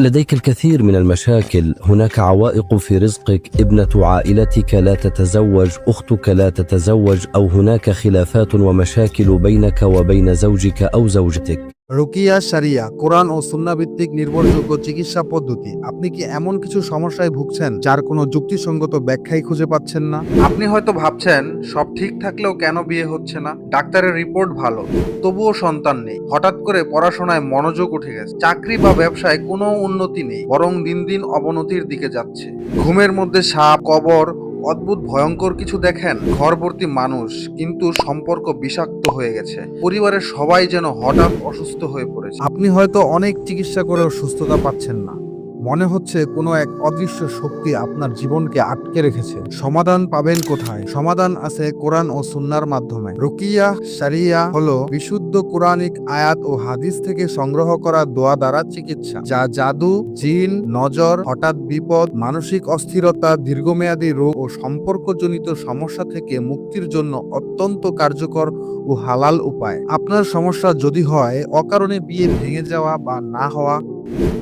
لديك الكثير من المشاكل. هناك عوائق في رزقك. ابنة عائلتك لا تتزوج. أختك لا تتزوج. أو هناك خلافات ومشاكل بينك وبين زوجك أو زوجتك. রুকিয়া সারিয়া কোরআন ও সুন্না ভিত্তিক নির্ভরযোগ্য চিকিৎসা পদ্ধতি। আপনি কি এমন কিছু সমস্যায় ভুগছেন যার কোনো যুক্তিসঙ্গত ব্যাখ্যাই খুঁজে পাচ্ছেন না? আপনি হয়তো ভাবছেন, সব ঠিক থাকলেও কেন বিয়ে হচ্ছে না? ডাক্তারের রিপোর্ট ভালো, তবুও সন্তান নেই। হঠাৎ করে পড়াশোনায় মনোযোগ উঠে গেছে। চাকরি বা ব্যবসায় কোনো উন্নতি নেই, বরং দিন দিন অবনতির দিকে যাচ্ছে। ঘুমের মধ্যে সাপ, কবর অদ্ভুত, ভয়ঙ্কর কিছু দেখেন ঘরবর্তী মানুষ, কিন্তু সম্পর্ক বিষাক্ত হয়ে গেছে। পরিবারের সবাই যেন হঠাৎ অসুস্থ হয়ে পড়েছে। আপনি হয়তো অনেক চিকিৎসা করেও সুস্থতা পাচ্ছেন না। মনে হচ্ছে কোনো এক অদৃশ্য শক্তি আপনার জীবনকে আটকে রেখেছে। সমাধান পাবেন কোথায়? সমাধান আছে কোরআন ও সুন্নার মাধ্যমে। রুকিয়া সারিয়া হলো বিশুদ্ধ কোরআনিক আয়াত ও হাদিস থেকে সংগ্রহ করা দোয়া দ্বারা চিকিৎসা, যা জাদু, জিন, নজর, হঠাৎ বিপদ, মানসিক অস্থিরতা, দীর্ঘমেয়াদী রোগ ও সম্পর্কজনিত সমস্যা থেকে মুক্তির জন্য অত্যন্ত কার্যকর ও হালাল উপায়। আপনার সমস্যা যদি হয়, অকারণে বিয়ে ভেঙে যাওয়া বা না হওয়া,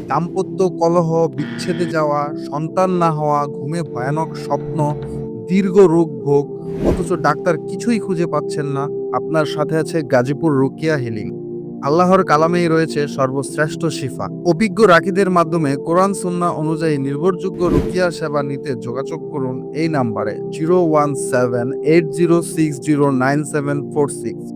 দাম্পত্য কলহ, বিচ্ছেদে যাওয়া, সন্তান না হওয়া, ঘুমে ভয়ানক স্বপ্ন, দীর্ঘ রোগ ভোগ, অথচ ডাক্তার কিছুই খুঁজে পাচ্ছেন না, আপনার সাথে আছে গাজীপুর রুকিয়া হিলিং। আল্লাহর কালামেই রয়েছে সর্বশ্রেষ্ঠ শিফা। অভিজ্ঞ রাখিদের মাধ্যমে কোরআন সুন্না অনুযায়ী নির্ভরযোগ্য রুকিয়া সেবা নিতে যোগাযোগ করুন এই নাম্বারে zero one seven eight zero six zero nine seven four six.